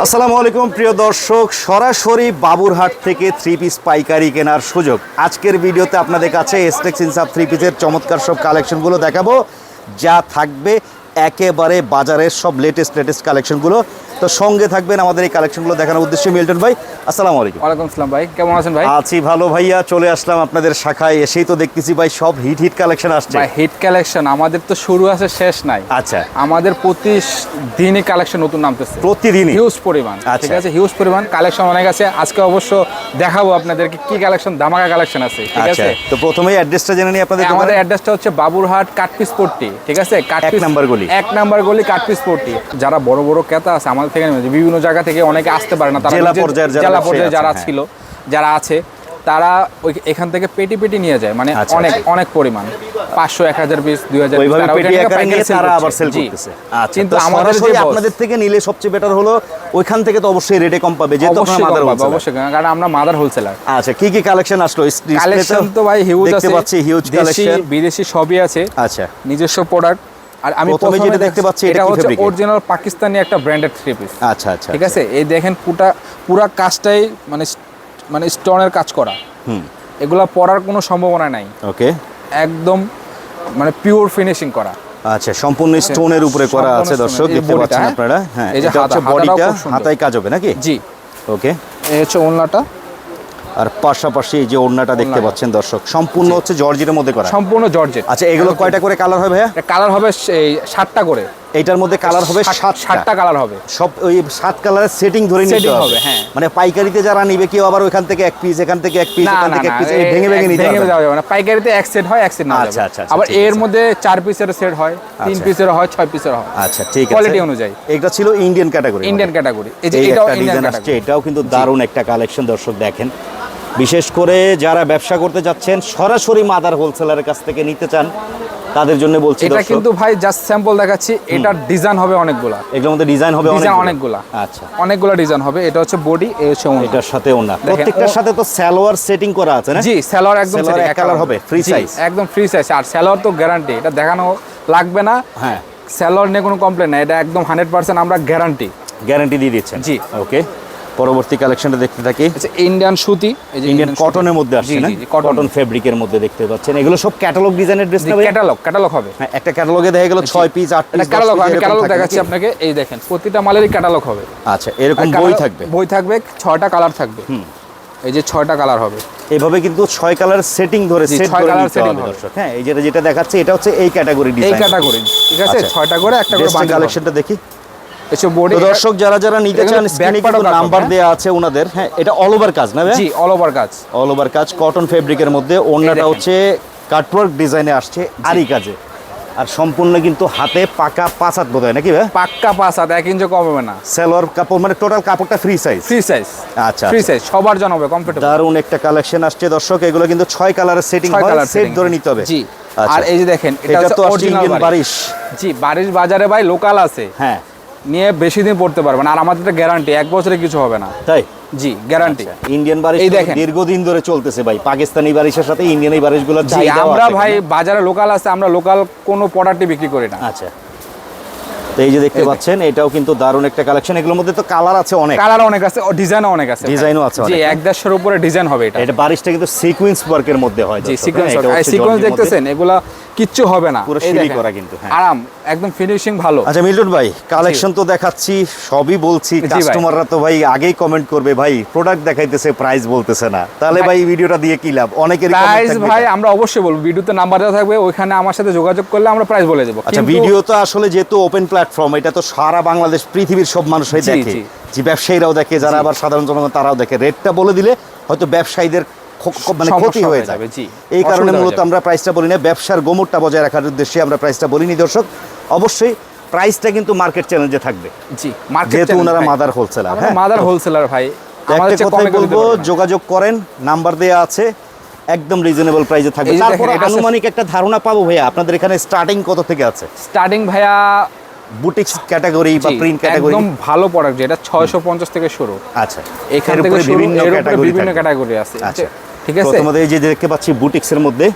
আসসালামু আলাইকুম, প্রিয় দর্শক। সরাসরি বাবুরহাট থেকে থ্রি পিস পাইকারি কেনার সুযোগ। আজকের ভিডিওতে আপনাদের কাছে এসটেক্স ইনসাপ থ্রি পিসের চমৎকার সব কালেকশনগুলো দেখাবো। যা থাকবে একেবারে বাজারের সব লেটেস্ট লেটেস্ট কালেকশনগুলো তো সঙ্গে থাকবেন আমাদের এই কালেকশনগুলো দেখানোর উদ্দেশ্যে মিল্টন ভাই আসসালামু আলাইকুম। ওয়ালাইকুম আসসালাম ভাই কেমন আছেন ভাই? আছি ভালো ভাইয়া চলে আসলাম আপনাদের শাখায় এসেই তো দেখতেছি ভাই সব হিট হিট কালেকশন আসছে। ভাই হিট কালেকশন আমাদের তো শুরু আছে শেষ নাই। আচ্ছা। আমাদের প্রতি দিনই কালেকশন নতুন নামতেছে। প্রতিদিনই? হিউজ পরিমাণ আচ্ছা। ঠিক আছে? হিউজ পরিমাণ কালেকশন অনেক আছে। আজকে অবশ্য দেখাবো আপনাদেরকে কি কালেকশন ধামাকা কালেকশন আছে ঠিক আচ্ছা। আছে? তো প্রথমেই অ্যাড্রেসটা জেনে নিই আপনাদের আমাদের। অ্যাড্রেসটা হচ্ছে বাবুরহাট কাটপিস পট্টি ঠিক আছে? কাটপিস নাম্বার গলি। এক নাম্বার গলি কাটপিস পট্টি। যারা বড় বড় ক্রেতা আছে আমাদের থেকে নেবে, বিভিন্ন জায়গা থেকে অনেকে আসতে পারে না তারা জেলা পর্যায়ে যারা হ্যাঁ। ছিল যারা আছে তারা ওই এখান থেকে পেটি পেটি নিয়ে যায় মানে আচ্ছা, অনেক আচ্ছা। অনেক পরিমাণ। পাঁচশো এক হাজার পিস দুই হাজার আচ্ছা কিন্তু আমাদের আপনাদের থেকে নিলে সবচেয়ে বেটার হলো ওইখান থেকে তো অবশ্যই রেটে কম পাবে যেহেতু মাদার অবশ্যই কারণ আমরা মাদার হোলসেলার আচ্ছা কি কি কালেকশন আসলো? কালেকশন তো ভাই হিউজ দেখতে আছে। পাচ্ছি হিউজ কালেকশন বিদেশি সবই আছে। আচ্ছা। নিজস্ব প্রোডাক্ট আর আমি প্রথমে যেটা দেখতে পাচ্ছি, এটা হচ্ছে অরিজিনাল পাকিস্তানি একটা ব্র্যান্ডেড থ্রি পিস আচ্ছা আচ্ছা ঠিক আছে? এই দেখেন পুরা পুরা কাজটাই মানে মানে স্টোনের কাজ করা। হুম। এগুলা পরার কোনো সম্ভাবনা নাই। ওকে। একদম মানে পিওর ফিনিশিং করা। আচ্ছা সম্পূর্ণ স্টোনের উপরে করা আছে দর্শক দেখতে পাচ্ছেন? আপনারা। হ্যাঁ এটা হচ্ছে বডিটা হাতায় কাজ হবে নাকি? জি। ওকে। এই হচ্ছে ওলনাটা আর পাশাপাশি এই যে ওড়নাটা দেখতে পাচ্ছেন দর্শক সম্পূর্ণ হচ্ছে জর্জেটের মধ্যে করা। সম্পূর্ণ জর্জেট। আচ্ছা এগুলো কয়টা করে কালার হবে ভাইয়া? কালার হবে এই সাতটা করে। এইটার মধ্যে কালার হবে সাত- সাত সাতটা কালার হবে। সব ওই সাত কালারের সেটিং ধরে নিতে হবে। হ্যাঁ। মানে পাইকারিতে যারা নিবে কেউ আবার ওইখান থেকে এক পিস এখান থেকে এক পিস এখান থেকে এক পিস ভেঙে ভেঙে নিতে হবে। যাবে না। পাইকারিতে এক সেট হয় এক সেট না আচ্ছা, আচ্ছা, আচ্ছা, আবার এর মধ্যে চার পিসের সেট হয় তিন আচ্ছা। পিসের হয় ছয় পিসের হয়। আচ্ছা ঠিক আছে। Quality অনুযায়ী। এটা ছিল ইন্ডিয়ান ক্যাটাগরি ইন্ডিয়ান ক্যাটাগরি এই যে এটাও ইন্ডিয়ান ক্যাটাগরি এটাও কিন্তু দারুণ একটা কালেকশন দর্শক দেখেন। বিশেষ করে যারা ব্যবসা করতে যাচ্ছেন সরাসরি মাদার হোলসেলারের কাছ থেকে নিতে চান তাদের জন্য বলছি এটা কিন্তু ভাই জাস্ট স্যাম্পল দেখাচ্ছি এটার ডিজাইন হবে অনেকগুলা। এগুলোর মধ্যে ডিজাইন হবে ডিজাইন অনেকগুলো। আচ্ছা। অনেকগুলা ডিজাইন হবে এটা হচ্ছে বডি এই হচ্ছে ওড়না। এটার সাথে ওনা। প্রত্যেকটার সাথে তো সালোয়ার সেটিং করা আছে না? জি একদম সালোয়ার setting, এক colour হবে, ফ্রি সাইজ একদম ফ্রি সাইজ আর স্যালোয়ার তো গ্যারান্টি এটা দেখানো লাগবে না। হ্যাঁ। স্যালোয়ার নিয়ে কোনো কমপ্লেন না এটা একদম হান্ড্রেড পার্সেন্ট আমরা গ্যারান্টি গ্যারান্টি দিয়ে দিচ্ছেন। জি। ওকে পরবর্তী কালেকশনটা দেখতে থাকি। আচ্ছা ইন্ডিয়ান সুতি ইন্ডিয়ান কটনের মধ্যে আসছে না। কটন ফেব্রিকের মধ্যে দেখতে পাচ্ছেন। এগুলো সব ক্যাটালগ ডিজাইনের ড্রেস না ক্যাটালগ ক্যাটালগ হবে। হ্যাঁ একটা ক্যাটালগে দেখা গেল ছয় পিস আট এটা পিস ক্যাটালগ আমি ক্যাটালগ দেখাচ্ছি আপনাকে। এই দেখেন প্রতিটা মালেরই ক্যাটালগ হবে। আচ্ছা এরকম বই থাকবে? বই থাকবে ছয়টা কালার থাকবে। হুম। এই যে ছয়টা কালার হবে। এভাবে কিন্তু ছয় কালার সেটিং ধরে সেট করে নিতে হবে। দর্শক। হ্যাঁ এই যেটা যেটা দেখাচ্ছে এটা হচ্ছে এই ক্যাটাগরি ডিজাইন এই ক্যাটাগরি ঠিক আছে আচ্ছা। ছয়টা করে একটা করে বান্ডেল কালেকশনটা দেখি। দর্শক যারা যারা নিতে চান স্ক্রিনে কিন্তু নাম্বার হ্যাঁ? আছে ওনাদের। হ্যাঁ এটা অল ওভার কাজ না জি অল ওভার কাজ। অল ওভার কাজ কটন ফেব্রিকের মধ্যে। ওড়নাটা হচ্ছে কাটওয়ার্ক ডিজাইনে আসছে আরি কাজে। আর সম্পূর্ণ কিন্তু হাতে পাকা পাঁচ হাত বোধ হয় নাকি ভাই? পাক্কা পাঁচ হাত এক ইঞ্চি কম হবে না। সেলোয়ার কাপড় মানে টোটাল কাপড়টা ফ্রি সাইজ ফ্রি সাইজ আচ্ছা ফ্রি সাইজ সবার জন্য হবে কমফোর্টেবল দারুণ একটা কালেকশন আসছে দর্শক। এগুলো কিন্তু ছয় কালারের সেটিং হয় সেট ধরে নিতে হবে। জি। আচ্ছা। আর এই যে দেখেন এটা তো অরিজিনাল বারিশ জি বারিশ বাজারে ভাই লোকাল আছে। হ্যাঁ। নিয়ে বেশি দিন পড়তে পারবেন আর আমাদের গ্যারান্টি এক বছরে কিছু হবে না। তাই? জি গ্যারান্টি ইন্ডিয়ান বারিশ এই দেখেন। দীর্ঘদিন ধরে চলতেছে ভাই। পাকিস্তানি বারিশের সাথে ইন্ডিয়ান এই বারিশগুলো আমরা ভাই বাজারে লোকাল আছে আমরা লোকাল কোনো প্রোডাক্টই বিক্রি করি না। আচ্ছা। তো এই যে দেখতে পাচ্ছেন এটাও কিন্তু দারুণ একটা কালেকশন এগুলোর মধ্যে তো কালার আছে অনেক। কালার অনেক আছে ডিজাইনও অনেক আছে ডিজাইনও আছে জি এক দেড়শোর উপরে ডিজাইন হবে এটা। এটা বারিশটা কিন্তু সিকোয়েন্স ওয়ার্কের মধ্যে হয় জি সিকোয়েন্স হ্যাঁ, এটা সিকোয়েন্স দেখতেছেন এগুলা কিচ্ছু হবে না। পুরো সিলি করা কিন্তু, হ্যাঁ। আরাম একদম ফিনিশিং ভালো। আচ্ছা মিল্টন ভাই কালেকশন তো দেখাচ্ছি সবই বলছি কাস্টমাররা তো ভাই আগেই কমেন্ট করবে ভাই প্রোডাক্ট দেখাইতেছে প্রাইস বলতেছে না। তাহলে ভাই- ভিডিওটা দিয়ে কি লাভ? অনেকের প্রাইস ভাই আমরা অবশ্যই বলব ভিডিওতে নাম্বার দেওয়া থাকবে ওইখানে আমার সাথে যোগাযোগ করলে আমরা প্রাইস বলে দেবো। আচ্ছা ভিডিও তো আসলে যেহেতু ওপেন প্ল্যাটফর্ম এটা তো সারা বাংলাদেশ পৃথিবীর সব মানুষই দেখে। জি। যে ব্যবসায়ীরাও দেখে যারা আবার সাধারণ জনগণ তারাও দেখে। রেটটা বলে দিলে হয়তো ব্যবসায়ীদের মানে ক্ষতি হয়ে হয়ে যাবে জি। এই কারণে মূলত আমরা প্রাইসটা বলি না ব্যবসার গোমরটা বজায় রাখার উদ্দেশ্যে আমরা প্রাইসটা বলিনি দর্শক। অবশ্যই প্রাইসটা কিন্তু মার্কেট চ্যালেঞ্জে থাকবে। জি মার্কেট যেহেতু ওনারা মাদার হোলসেলার হ্যাঁ? মাদার হোলসেলার ভাই। একটা কথাই বলব যোগাযোগ করেন নাম্বার দেয়া আছে একদম রিজনেবল প্রাইসে থাকবে। তারপর আনুমানিক একটা ধারণা পাবো ভাইয়া আপনাদের এখানে স্টার্টিং কত থেকে আছে? স্টার্টিং ভাইয়া বুটিক্স ক্যাটাগরি বা প্রিন্ট ক্যাটাগরি একদম ভালো প্রোডাক্ট যেটা ছয়শো পঞ্চাশ থেকে শুরু। আচ্ছা এখান থেকে বিভিন্ন ক্যাটাগরি বিভিন্ন ক্যাটাগরি আছে আচ্ছা। ঠিক আছে? প্রথমত এই যে দেখতে পাচ্ছি বুটিক্স এর মধ্যে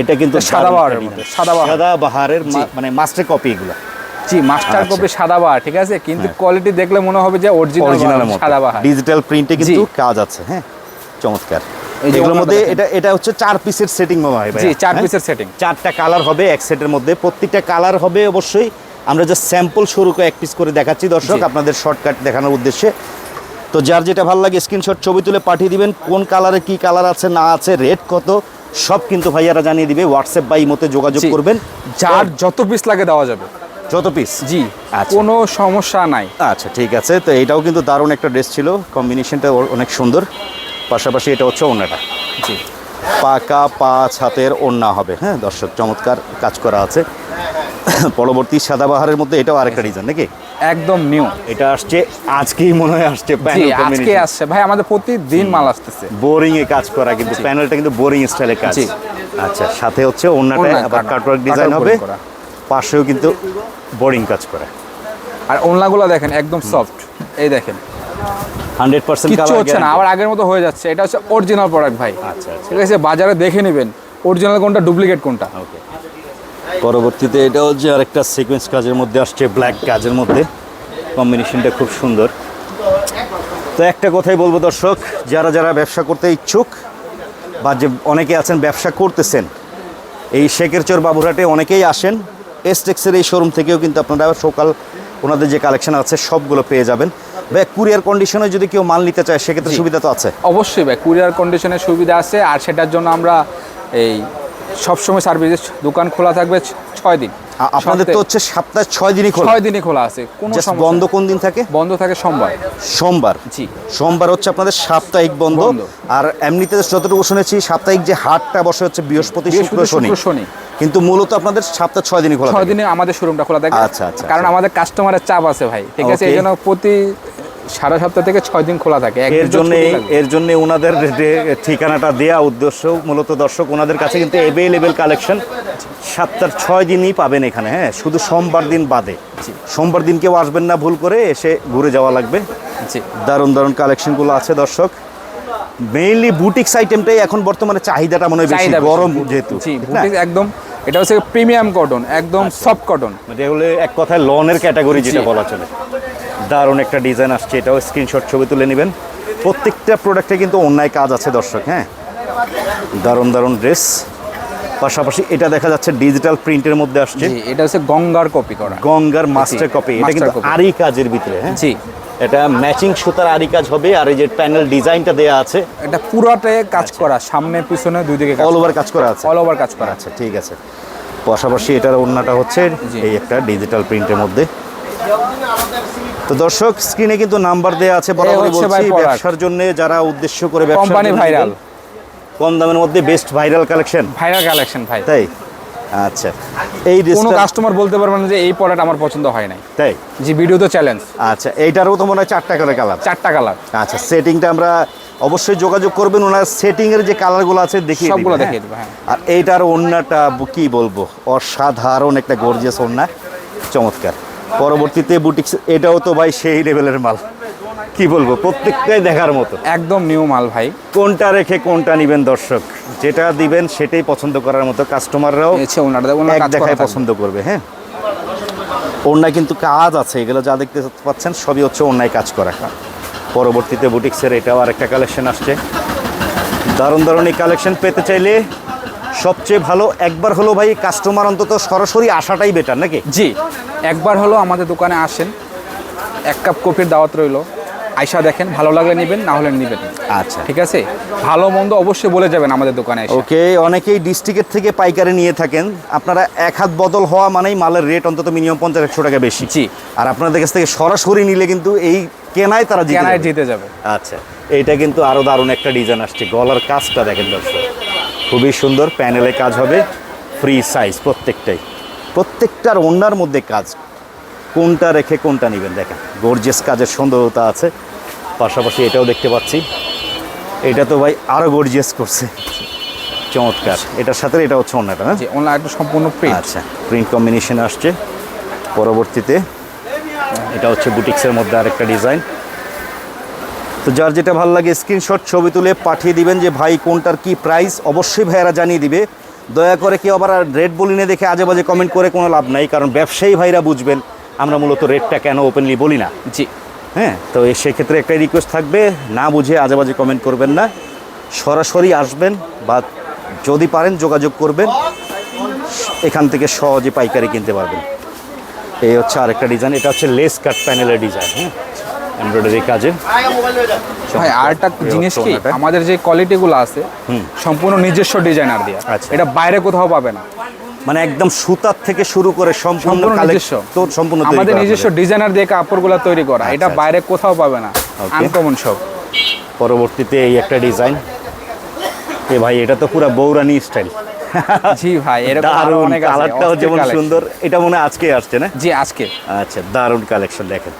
এটা কিন্তু সাদা বাহারের মধ্যে, সাদা বাহার। সাদা বাহারের মানে মাস্টার কপি এগুলো। জি মাস্টার আচ্ছা। কপি সাদাবাহার ঠিক আছে? কিন্তু কোয়ালিটি দেখলে মনে হবে যে অরিজিনাল মতো সাদাবাহার ডিজিটাল প্রিন্টে কিন্তু কাজ আছে হ্যাঁ? চমৎকার। এগুলোর মধ্যে এটা এটা হচ্ছে চার পিসের সেটিং মনে হয় জি চার হ্যাঁ? পিসের সেটিং চারটা কালার হবে এক সেটের মধ্যে। প্রত্যেকটা কালার হবে অবশ্যই। আমরা যে স্যাম্পল শুরু করে এক পিস করে দেখাচ্ছি। দর্শক আপনাদের শর্টকাট দেখানোর উদ্দেশ্যে তো যার যেটা ভালো লাগে স্ক্রিনশট ছবি তুলে পাঠিয়ে দিবেন। কোন কালারে কি কালার আছে না আছে রেট কত সব কিন্তু ভাইয়ারা জানিয়ে দিবে। হোয়াটসঅ্যাপ বা ইমোতে যোগাযোগ করবেন। যার যত পিস লাগে দেওয়া যাবে। যত পিস জি আচ্ছা। কোনো সমস্যা নাই। আচ্ছা ঠিক আছে। তো এটাও কিন্তু দারুণ একটা ড্রেস ছিল। কম্বিনেশনটা অনেক সুন্দর। পাশাপাশি এটা হচ্ছে ওনাটা জি। পাকা পাঁচ হাতের ওন্না হবে। হ্যাঁ দর্শক চমৎকার কাজ করা আছে। পরবর্তী সাদাবাহারের মধ্যে এটাও আরেকটা ডিজাইন নাকি? একদম নিউ এটা আসছে আজকেই মনে হয় আসছে আজকে আসছে। ভাই আমাদের প্রতিদিন মাল আসতেছে। বোরিং এ কাজ করা কিন্তু প্যানেলটা কিন্তু বোরিং স্টাইলে কাজ। আচ্ছা সাথে হচ্ছে ওন্নাটা আবার কাটওয়ার্ক ডিজাইন হবে। পাশেও কিন্তু বোরিং কাজ করা। আর ওনলাগুলো দেখেন একদম সফট এই দেখেন। হান্ড্রেড পার্সেন্ট কিচ্ছু হচ্ছে না আবার আগের মতো হয়ে যাচ্ছে। এটা হচ্ছে অরিজিনাল প্রোডাক্ট ভাই। আচ্ছা আচ্ছা। ঠিক আছে বাজারে দেখে নেবেন। অরিজিনাল কোনটা ডুপ্লিকেট কোনটা। ওকে পরবর্তীতে এটা হচ্ছে আরেকটা সিকোয়েন্স কাজের মধ্যে আসছে ব্ল্যাক কাজের মধ্যে। কম্বিনেশনটা খুব সুন্দর। তো একটা কথাই বলব দর্শক যারা যারা ব্যবসা করতে ইচ্ছুক বা যে অনেকে আছেন ব্যবসা করতেছেন এই শেখের চর বাবুরহাটে অনেকেই আসেন। এসটেক্সের এই শোরুম থেকেও কিন্তু আপনারা সকাল ওনাদের যে কালেকশন আছে সবগুলো পেয়ে যাবেন। ভাই কুরিয়ার কন্ডিশনে যদি কেউ মাল নিতে চায় সেক্ষেত্রে সুবিধা তো আছে? অবশ্যই ভাই কুরিয়ার কন্ডিশনের সুবিধা আছে। আর সেটার জন্য আমরা এই সবসময় সার্ভিস দোকান খোলা থাকবে ছয় দিন। আপনাদের তো হচ্ছে সপ্তাহে ছয় দিনই খোলা। ছয় দিনই খোলা আছে কোনো বন্ধ কোন দিন থাকে? বন্ধ থাকে সোমবার। সোমবার। জি। সোমবার হচ্ছে আপনাদের সাপ্তাহিক বন্ধ। আর এমনিতে যতটুকু শুনেছি সাপ্তাহিক যে হাটটা বসে হচ্ছে বৃহস্পতি শুক্র শনি। কিন্তু মূলত আপনাদের সপ্তাহ ছয় দিনই খোলা ছয়। দিনে আমাদের শোরুমটা খোলা থাকে। আচ্ছা, আচ্ছা, কারণ আচ্ছা। আমাদের কাস্টমারের চাপ আছে ভাই। ঠিক আছে. এই জন্য প্রতি সাড়ে সপ্তাহ থেকে ছয় দিন খোলা থাকে এর জন্য এর জন্য ওনাদের যে ঠিকানাটা দেয়া উদ্দেশ্য মূলত দর্শক ওনাদের কাছে কিন্তু অ্যাভেলেবেল কালেকশন সাতটার ছয় দিনই পাবেন এখানে হ্যাঁ শুধু সোমবার দিন বাদে। সোমবার দিন কেউ আসবেন না ভুল করে এসে ঘুরে যাওয়া লাগবে। দারুণ দারুণ কালেকশনগুলো আছে দর্শক। মেইনলি বুটিক্স আইটেমটাই এখন বর্তমানে চাহিদাটা মনে হয় বেশি গরম যেহেতু একদম এটা হচ্ছে প্রিমিয়াম কটন একদম সফট কটন মানে এক কথায় লনের ক্যাটাগরি যেটা বলা চলে। দারুণ একটা ডিজাইন আসছে এটাও স্ক্রিনশট ছবি তুলে নেবেন। প্রত্যেকটা প্রোডাক্টে কিন্তু অন্যায় কাজ আছে দর্শক হ্যাঁ? দারুণ দারুণ ড্রেস পাশাপাশি এটা দেখা যাচ্ছে ডিজিটাল প্রিন্টের মধ্যে আসছে। এটা হচ্ছে গঙ্গার কপি করা। গঙ্গার মাস্টার কপি এটা কিন্তু copy। আরি কাজের ভিতরে হ্যাঁ? জি। এটা ম্যাচিং সুতার আরি কাজ হবে আর এই যে প্যানেল ডিজাইনটা দেয়া আছে। এটা পুরাটাই কাজ করা সামনে পিছনে দুই দিকে অল ওভার কাজ করা আছে। অল ওভার কাজ করা। আছে ঠিক আছে। পাশাপাশি এটার অন্যটা হচ্ছে। এই একটা ডিজিটাল প্রিন্টের মধ্যে। তো দর্শক স্ক্রিনে কিন্তু নাম্বার দেয়া আছে বরাবরই বলছি। ব্যবসার জন্য যারা উদ্দেশ্য করে ব্যবসা কোম্পানি ভাইরাল কম দামের মধ্যে best viral collection viral collection ভাই। তাই? আচ্ছা। এই কোনো কাস্টমার বলতে পারবে না যে এই প্রোডাক্ট আমার পছন্দ হয় নাই। তাই? জি ভিডিও তো চ্যালেঞ্জ আচ্ছা এইটারও তো মনে হয় চারটা করে কালার চারটা কালার আচ্ছা সেটিংটা আমরা অবশ্যই যোগাযোগ করবেন ওনার সেটিং এর যে কালারগুলো আছে দেখিয়ে সবগুলো হ্যাঁ? দেখিয়ে দেবো, হ্যাঁ। আর এইটার ওন্নাটা কি বলব? অসাধারণ একটা গর্জিয়াস ওন্না চমৎকার। পরবর্তীতে বুটিক্স এটাও তো ভাই সেই লেভেলের মাল। কি বলব প্রত্যেকটাই দেখার মতো। একদম নিউ মাল ভাই। কোনটা রেখে কোনটা নিবেন দর্শক? যেটা দিবেন সেটাই পছন্দ করার মতো কাস্টমাররাও এক দেখায় পছন্দ করবে হ্যাঁ? অন্যায় কিন্তু কাজ আছে এগুলো যা দেখতে পাচ্ছেন সবই হচ্ছে অন্যায় কাজ করা। পরবর্তীতে বুটিক্সের এটাও আরেকটা কালেকশন আসছে। দারুণ দারুণ এই কালেকশন পেতে চাইলে সবচেয়ে ভালো একবার হলো ভাই কাস্টমার অন্তত সরাসরি আসাটাই বেটার নাকি? জি। একবার হলো আমাদের দোকানে আসেন এক কাপ কফির দাওয়াত রইল। আইসা দেখেন ভালো লাগলে নেবেন না হলে নেবেন। আচ্ছা। ঠিক আছে? ভালো মন্দ অবশ্যই বলে যাবেন আমাদের দোকানে ওকে অনেকেই ডিস্ট্রিক্টের থেকে পাইকারি নিয়ে থাকেন। আপনারা এক হাত বদল হওয়া মানেই মালের রেট অন্তত মিনিমাম পঞ্চাশ একশো টাকা বেশি। জি। আর আপনাদের কাছ থেকে সরাসরি নিলে কিন্তু এই কেনায় তারা কেনায় জিতে যাবে। আচ্ছা এইটা কিন্তু আরও দারুণ একটা ডিজাইন আসছে। গলার কাজটা দেখেন দর্শক খুবই সুন্দর প্যানেলে কাজ হবে ফ্রি সাইজ প্রত্যেকটাই। প্রত্যেকটার ওনার মধ্যে কাজ। কোনটা রেখে কোনটা নেবেন? দেখেন গর্জিয়াস কাজের সুন্দরতা আছে। পাশাপাশি এটাও দেখতে পাচ্ছি। এটা তো ভাই আরও গর্জিয়াস করছে। চমৎকার। এটার সাথে এটা হচ্ছে অন্যটা জি অনলাইন একটা সম্পূর্ণ প্রিন্ট আচ্ছা প্রিন্ট কম্বিনেশন আসছে। পরবর্তীতে এটা হচ্ছে বুটিক্সের মধ্যে আরেকটা ডিজাইন তো যার যেটা ভালো লাগে স্ক্রিনশট ছবি তুলে পাঠিয়ে দিবেন যে ভাই কোনটার কি প্রাইস অবশ্যই ভাইয়ারা জানিয়ে দিবে। দয়া করে কেউ আবার রেট বলি না দেখে আজে বাজে কমেন্ট করে কোনো লাভ নাই কারণ ব্যবসায়ী ভাইরা বুঝবেন আমরা মূলত রেটটা কেন ওপেনলি বলি না। জি। হ্যাঁ তো সেক্ষেত্রে একটা রিকোয়েস্ট থাকবে না বুঝে আজে বাজে কমেন্ট করবেন না সরাসরি আসবেন বা যদি পারেন যোগাযোগ করবেন এখান থেকে সহজে পাইকারি কিনতে পারবেন। এই হচ্ছে আরেকটা ডিজাইন এটা হচ্ছে লেস কাট প্যানেলের ডিজাইন হ্যাঁ। এমব্রয়ডারি কাজে ভাই আর একটা জিনিস কি? আমাদের যে কোয়ালিটিগুলো আছে সম্পূর্ণ নিজস্ব ডিজাইনার দিয়ে। আচ্ছা। এটা বাইরে কোথাও পাবে না। মানে একদম সুতার থেকে শুরু করে সম্পূর্ণ সম্পূর্ণ নিজস্ব। কালেকশন তো সম্পূর্ণ আমাদের নিজস্ব ডিজাইনার দিয়ে কাপড়গুলো তৈরি করা। এটা আচ্ছা, বাইরে কোথাও পাবে না. আনকমন সব। পরবর্তীতে এই একটা ডিজাইন এ ভাই এটা তো পুরো বৌরানি স্টাইল জি ভাই এরকম আরও অনেক কালারটাও যেমন সুন্দর এটা মনে আজকে আসছে না? জি আজকে। আচ্ছা দারুণ কালেকশন দেখেন।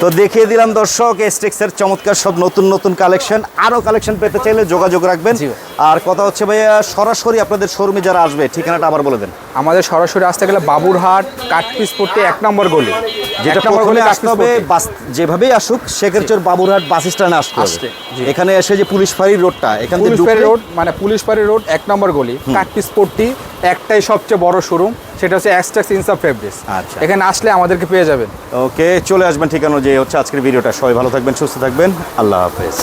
তো দেখিয়ে দিলাম দর্শক এস্টেক্সের চমৎকার সব নতুন নতুন কালেকশন আরও কালেকশন পেতে চাইলে যোগাযোগ রাখবেন। আর কথা হচ্ছে ভাইয়া সরাসরি আপনাদের শোরুমে যারা আসবে ঠিকানাটা আবার বলে দেন। আমাদের সরাসরি আসতে গেলে বাবুরহাট কাঠপিস পট্টি এক নম্বর গলি। যেটা নম্বর গলি আসতে হবে বাস যেভাবেই আসুক সেক্ষেত্রে বাবুরহাট বাস স্ট্যান্ডে আসতে হবে। আসতে, এখানে এসে যে পুলিশ ফাঁড়ির রোডটা এখান থেকে রোড মানে পুলিশ পাড়ি রোড এক নম্বর গলি। কাঠপিস পট্টি একটাই সবচেয়ে বড় শোরুম সেটা হচ্ছে এক্সট্রাক্স ইনসাফ ফেব্রিক্স। আচ্ছা। এখানে আসলে আমাদেরকে পেয়ে যাবেন। ওকে চলে আসবেন ঠিকানা যে হচ্ছে আজকের ভিডিওটা। সবাই ভালো থাকবেন সুস্থ থাকবেন। আল্লাহ হাফেজ।